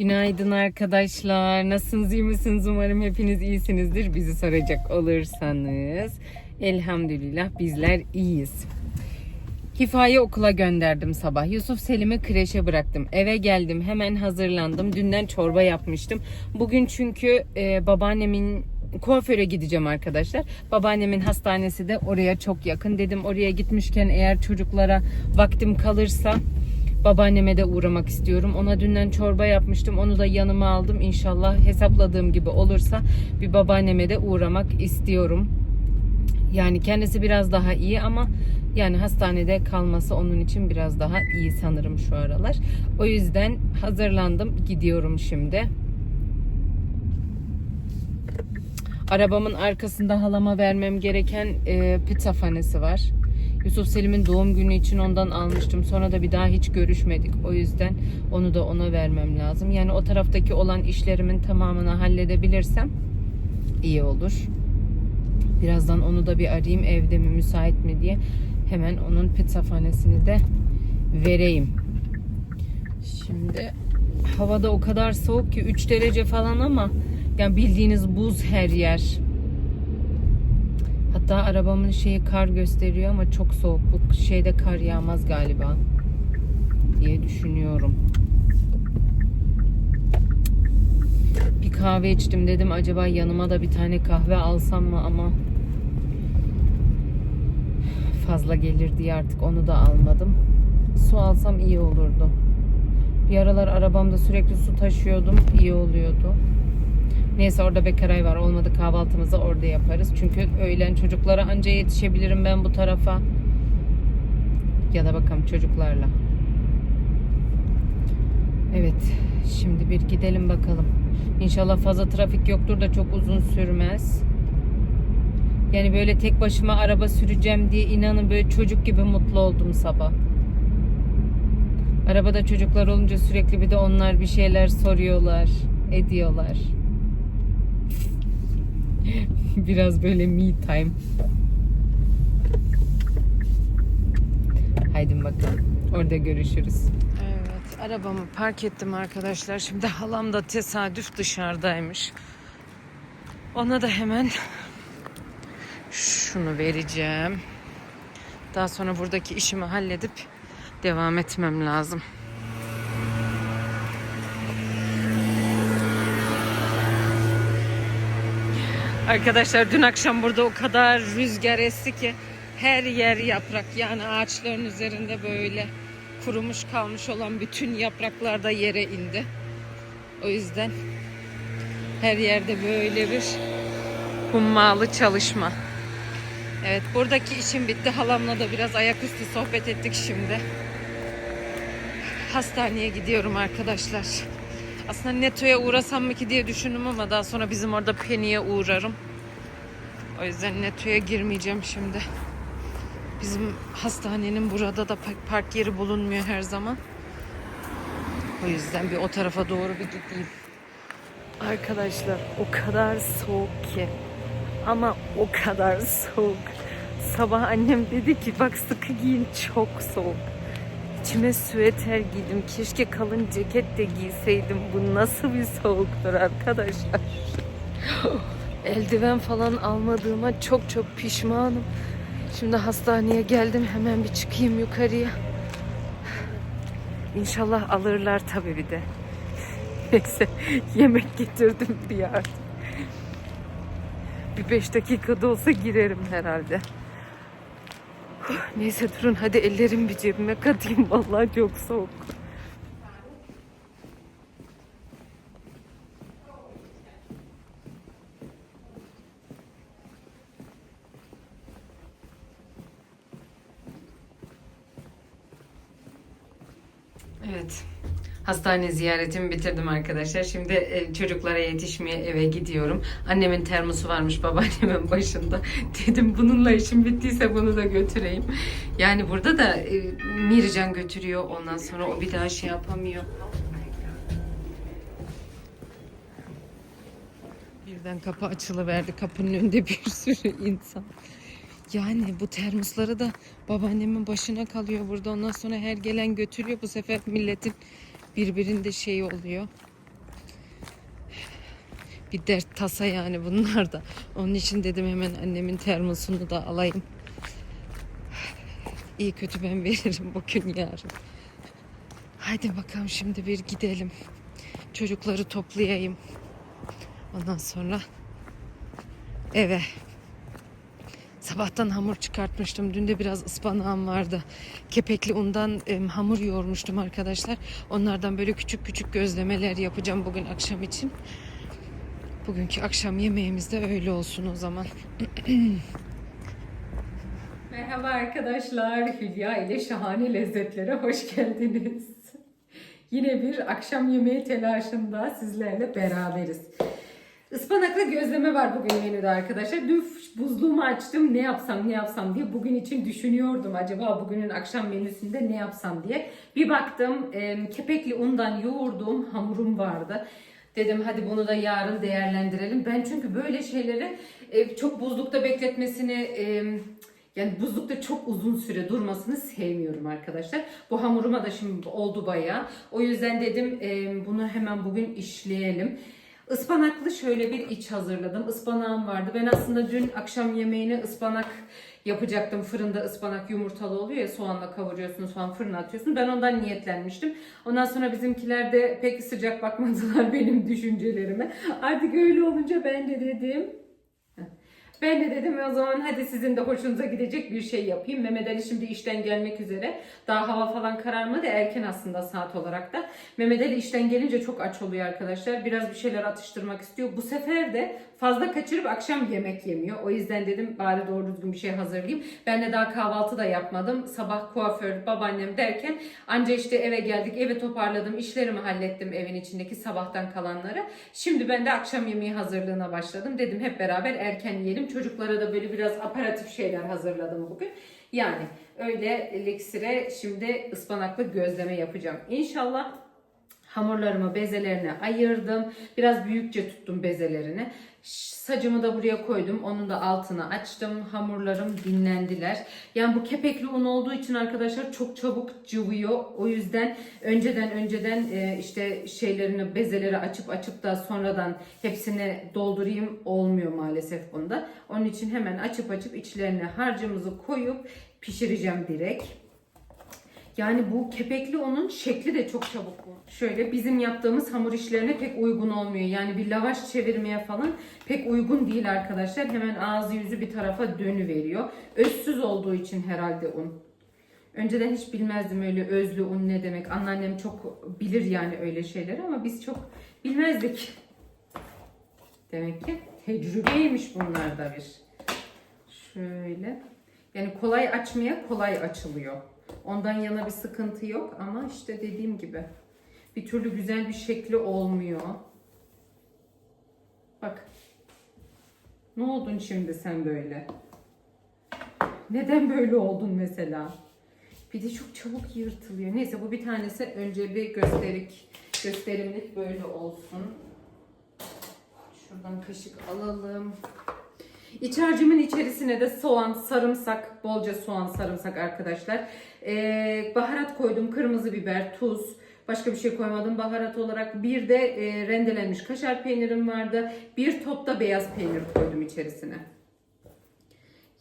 Günaydın arkadaşlar. Nasılsınız, iyi misiniz? Umarım hepiniz iyisinizdir. Bizi soracak olursanız. Elhamdülillah bizler iyiyiz. Hifa'yı okula gönderdim sabah. Yusuf Selim'i kreşe bıraktım. Eve geldim hemen hazırlandım. Dünden çorba yapmıştım. Bugün çünkü e, babaannemin kuaföre gideceğim arkadaşlar. Babaannemin hastanesi de oraya çok yakın. Dedim oraya gitmişken eğer çocuklara vaktim kalırsa babaanneme de uğramak istiyorum. Ona dünden çorba yapmıştım. Onu da yanıma aldım. İnşallah hesapladığım gibi olursa bir babaanneme de uğramak istiyorum. Yani kendisi biraz daha iyi ama yani hastanede kalması onun için biraz daha iyi sanırım şu aralar. O yüzden hazırlandım. Gidiyorum şimdi. Arabamın arkasında halama vermem gereken e, pizza fanesi var. Yusuf Selim'in doğum günü için ondan almıştım. Sonra da bir daha hiç görüşmedik. O yüzden onu da ona vermem lazım. Yani o taraftaki olan işlerimin tamamını halledebilirsem iyi olur. Birazdan onu da bir arayayım evde mi müsait mi diye. Hemen onun pizza fanesini de vereyim. Şimdi havada o kadar soğuk ki 3 derece falan ama yani bildiğiniz buz her yer. Hatta arabamın şeyi kar gösteriyor ama çok soğuk. Bu şeyde kar yağmaz galiba diye düşünüyorum. Bir kahve içtim dedim acaba yanıma da bir tane kahve alsam mı ama fazla gelir diye artık onu da almadım. Su alsam iyi olurdu. Bir aralar arabamda sürekli su taşıyordum. iyi oluyordu. Neyse orada bekaray var. Olmadı kahvaltımızı orada yaparız. Çünkü öğlen çocuklara anca yetişebilirim ben bu tarafa. Ya da bakalım çocuklarla. Evet. Şimdi bir gidelim bakalım. İnşallah fazla trafik yoktur da çok uzun sürmez. Yani böyle tek başıma araba süreceğim diye inanın böyle çocuk gibi mutlu oldum sabah. Arabada çocuklar olunca sürekli bir de onlar bir şeyler soruyorlar, ediyorlar. Biraz böyle me time. Haydi bakalım. Orada görüşürüz. Evet, arabamı park ettim arkadaşlar. Şimdi halam da tesadüf dışarıdaymış. Ona da hemen şunu vereceğim. Daha sonra buradaki işimi halledip devam etmem lazım. Arkadaşlar dün akşam burada o kadar rüzgar esti ki her yer yaprak yani ağaçların üzerinde böyle kurumuş kalmış olan bütün yapraklar da yere indi. O yüzden her yerde böyle bir hummalı çalışma. Evet buradaki işim bitti. Halamla da biraz ayaküstü sohbet ettik şimdi. Hastaneye gidiyorum arkadaşlar. Aslında Neto'ya uğrasam mı ki diye düşündüm ama daha sonra bizim orada Penny'e uğrarım. O yüzden Neto'ya girmeyeceğim şimdi. Bizim hastanenin burada da park yeri bulunmuyor her zaman. O yüzden bir o tarafa doğru bir gideyim. Arkadaşlar o kadar soğuk ki. Ama o kadar soğuk. Sabah annem dedi ki bak sıkı giyin çok soğuk. İçime süveter giydim. Keşke kalın ceket de giyseydim. Bu nasıl bir soğuktur arkadaşlar. Eldiven falan almadığıma çok çok pişmanım. Şimdi hastaneye geldim. Hemen bir çıkayım yukarıya. İnşallah alırlar tabii bir de. Neyse yemek getirdim diye artık. Bir beş dakikada olsa girerim herhalde. Neyse durun hadi ellerimi bir cebime katayım. Vallahi çok soğuk. Evet. Hastane ziyaretimi bitirdim arkadaşlar. Şimdi e, çocuklara yetişmeye eve gidiyorum. Annemin termosu varmış babaannemin başında. Dedim bununla işim bittiyse bunu da götüreyim. Yani burada da e, Mircan götürüyor. Ondan sonra o bir daha şey yapamıyor. Birden kapı açılıverdi. Kapının önünde bir sürü insan. Yani bu termosları da babaannemin başına kalıyor burada. Ondan sonra her gelen götürüyor. Bu sefer milletin birbirinde şey oluyor. bir dert tasa yani bunlar da. Onun için dedim hemen annemin termosunu da alayım. İyi kötü ben veririm bugün yarın. Haydi bakalım şimdi bir gidelim. Çocukları toplayayım. Ondan sonra eve. Sabahtan hamur çıkartmıştım. Dün de biraz ıspanağım vardı. Kepekli undan em, hamur yoğurmuştum arkadaşlar. Onlardan böyle küçük küçük gözlemeler yapacağım bugün akşam için. Bugünkü akşam yemeğimiz de öyle olsun o zaman. Merhaba arkadaşlar. Hülya ile şahane lezzetlere hoş geldiniz. Yine bir akşam yemeği telaşında sizlerle beraberiz. Ispanaklı gözleme var bugün menüde arkadaşlar. Dün buzluğumu açtım ne yapsam ne yapsam diye bugün için düşünüyordum. Acaba bugünün akşam menüsünde ne yapsam diye. Bir baktım e, kepekli undan yoğurduğum hamurum vardı. Dedim hadi bunu da yarın değerlendirelim. Ben çünkü böyle şeyleri e, çok buzlukta bekletmesini e, yani buzlukta çok uzun süre durmasını sevmiyorum arkadaşlar. Bu hamuruma da şimdi oldu bayağı. O yüzden dedim e, bunu hemen bugün işleyelim. Ispanaklı şöyle bir iç hazırladım. Ispanağım vardı. Ben aslında dün akşam yemeğine ıspanak yapacaktım. Fırında ıspanak yumurtalı oluyor ya soğanla kavuruyorsun soğan fırına atıyorsun. Ben ondan niyetlenmiştim. Ondan sonra bizimkiler de pek sıcak bakmadılar benim düşüncelerime. Artık öyle olunca ben de dedim ben de dedim o zaman hadi sizin de hoşunuza gidecek bir şey yapayım. Mehmet Ali şimdi işten gelmek üzere. Daha hava falan kararmadı. Erken aslında saat olarak da. Mehmet Ali işten gelince çok aç oluyor arkadaşlar. Biraz bir şeyler atıştırmak istiyor. Bu sefer de fazla kaçırıp akşam yemek yemiyor. O yüzden dedim bari doğru düzgün bir şey hazırlayayım. Ben de daha kahvaltı da yapmadım. Sabah kuaför, babaannem derken anca işte eve geldik. Evi toparladım. işlerimi hallettim evin içindeki sabahtan kalanları. Şimdi ben de akşam yemeği hazırlığına başladım. Dedim hep beraber erken yiyelim. Çocuklara da böyle biraz aparatif şeyler hazırladım bugün. Yani öyle liksire şimdi ıspanaklı gözleme yapacağım. İnşallah hamurlarımı bezelerine ayırdım. Biraz büyükçe tuttum bezelerini. Sacımı da buraya koydum. Onun da altını açtım. Hamurlarım dinlendiler. Yani bu kepekli un olduğu için arkadaşlar çok çabuk cıvıyor. O yüzden önceden önceden e, işte şeylerini bezeleri açıp açıp da sonradan hepsini doldurayım olmuyor maalesef bunda. Onun için hemen açıp açıp içlerine harcımızı koyup pişireceğim direkt. Yani bu kepekli unun şekli de çok çabuk bu. Şöyle bizim yaptığımız hamur işlerine pek uygun olmuyor. Yani bir lavaş çevirmeye falan pek uygun değil arkadaşlar. Hemen ağzı yüzü bir tarafa dönüveriyor. Özsüz olduğu için herhalde un. Önceden hiç bilmezdim öyle özlü un ne demek. Anneannem çok bilir yani öyle şeyleri ama biz çok bilmezdik. Demek ki tecrübeymiş bunlar da bir. Şöyle. Yani kolay açmaya kolay açılıyor. Ondan yana bir sıkıntı yok ama işte dediğim gibi bir türlü güzel bir şekli olmuyor. Bak. Ne oldun şimdi sen böyle? Neden böyle oldun mesela? Bir de çok çabuk yırtılıyor. Neyse bu bir tanesi önce bir gösterik gösterimlik böyle olsun. Şuradan kaşık alalım. İç harcımın içerisine de soğan, sarımsak, bolca soğan, sarımsak arkadaşlar. Ee, baharat koydum, kırmızı biber, tuz. Başka bir şey koymadım baharat olarak. Bir de e, rendelenmiş kaşar peynirim vardı. Bir top da beyaz peynir koydum içerisine.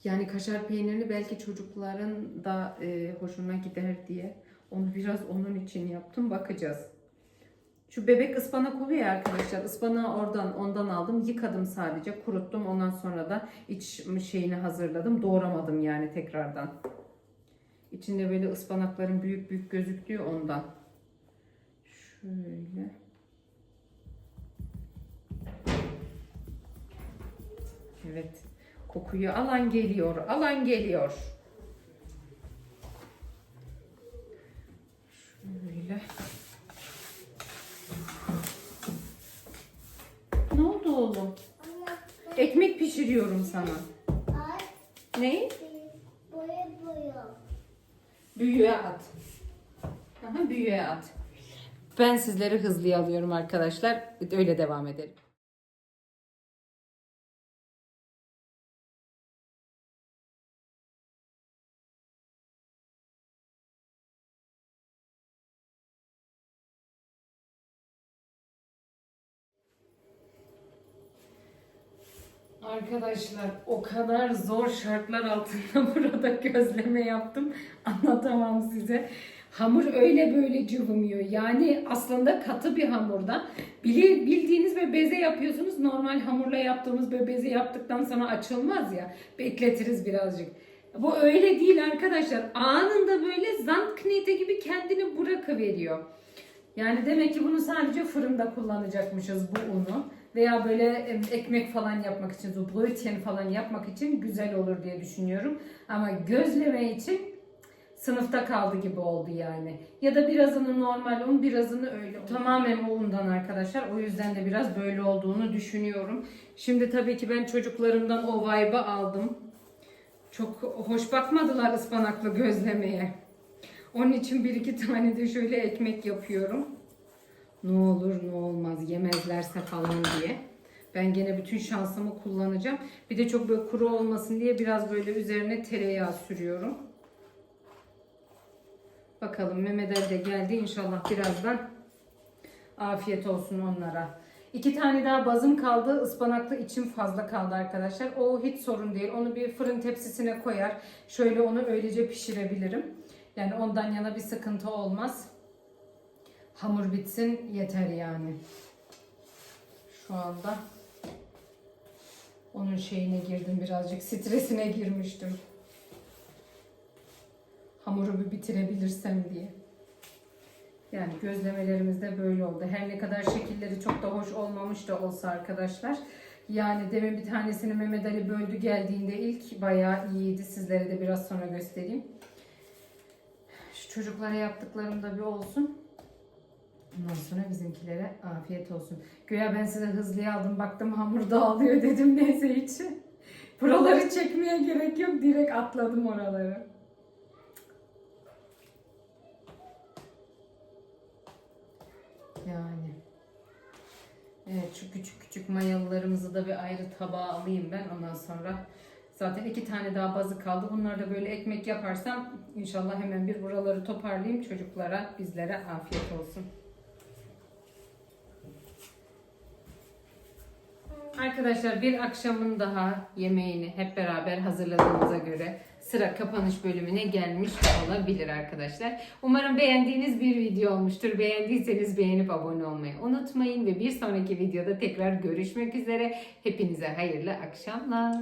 Yani kaşar peynirini belki çocukların da e, hoşuna gider diye onu biraz onun için yaptım. Bakacağız. Şu bebek ıspanak oluyor ya arkadaşlar. Ispanağı oradan ondan aldım. Yıkadım sadece. Kuruttum. Ondan sonra da iç şeyini hazırladım. Doğramadım yani tekrardan. İçinde böyle ıspanakların büyük büyük gözüktüğü ondan. Şöyle. Evet. Kokuyu alan geliyor. Alan geliyor. Şöyle. Ne oldu oğlum? Ekmek pişiriyorum sana. Ay, Neyi? boya boya. Büyüğe at. Aha, büyüğe at. Ben sizleri hızlıya alıyorum arkadaşlar. Öyle devam edelim. Arkadaşlar o kadar zor şartlar altında burada gözleme yaptım. Anlatamam size. Hamur öyle böyle cıvımıyor. Yani aslında katı bir hamurda. Bildiğiniz bir beze yapıyorsunuz. Normal hamurla yaptığımız bir beze yaptıktan sonra açılmaz ya. Bekletiriz birazcık. Bu öyle değil arkadaşlar. Anında böyle zantknete gibi kendini bırakıveriyor. Yani demek ki bunu sadece fırında kullanacakmışız bu unu. Veya böyle ekmek falan yapmak için, so brötchen falan yapmak için güzel olur diye düşünüyorum. Ama gözleme için sınıfta kaldı gibi oldu yani. Ya da birazını normal un, birazını öyle. Tamamen undan arkadaşlar. O yüzden de biraz böyle olduğunu düşünüyorum. Şimdi tabii ki ben çocuklarımdan o vibe'ı aldım. Çok hoş bakmadılar ıspanaklı gözlemeye. Onun için bir iki tane de şöyle ekmek yapıyorum. Ne olur ne olmaz yemezlerse falan diye. Ben gene bütün şansımı kullanacağım. Bir de çok böyle kuru olmasın diye biraz böyle üzerine tereyağı sürüyorum. Bakalım Mehmet Ali de geldi inşallah birazdan. Afiyet olsun onlara. İki tane daha bazım kaldı. Ispanaklı içim fazla kaldı arkadaşlar. O hiç sorun değil. Onu bir fırın tepsisine koyar. Şöyle onu öylece pişirebilirim. Yani ondan yana bir sıkıntı olmaz. Hamur bitsin yeter yani. Şu anda onun şeyine girdim birazcık. Stresine girmiştim. Hamuru bir bitirebilirsem diye. Yani gözlemelerimiz de böyle oldu. Her ne kadar şekilleri çok da hoş olmamış da olsa arkadaşlar. Yani demin bir tanesini Mehmet Ali böldü geldiğinde ilk bayağı iyiydi. Sizlere de biraz sonra göstereyim. Şu çocuklara yaptıklarım da bir olsun. Ondan sonra bizimkilere afiyet olsun. Güya ben size hızlıya aldım. Baktım hamur dağılıyor dedim neyse hiç. Buraları çekmeye gerek yok. Direkt atladım oraları. Yani. Evet şu küçük küçük mayalılarımızı da bir ayrı tabağa alayım ben ondan sonra. Zaten iki tane daha bazı kaldı. Bunları da böyle ekmek yaparsam inşallah hemen bir buraları toparlayayım çocuklara, bizlere afiyet olsun. Arkadaşlar bir akşamın daha yemeğini hep beraber hazırladığımıza göre sıra kapanış bölümüne gelmiş olabilir arkadaşlar. Umarım beğendiğiniz bir video olmuştur. Beğendiyseniz beğenip abone olmayı unutmayın ve bir sonraki videoda tekrar görüşmek üzere. Hepinize hayırlı akşamlar.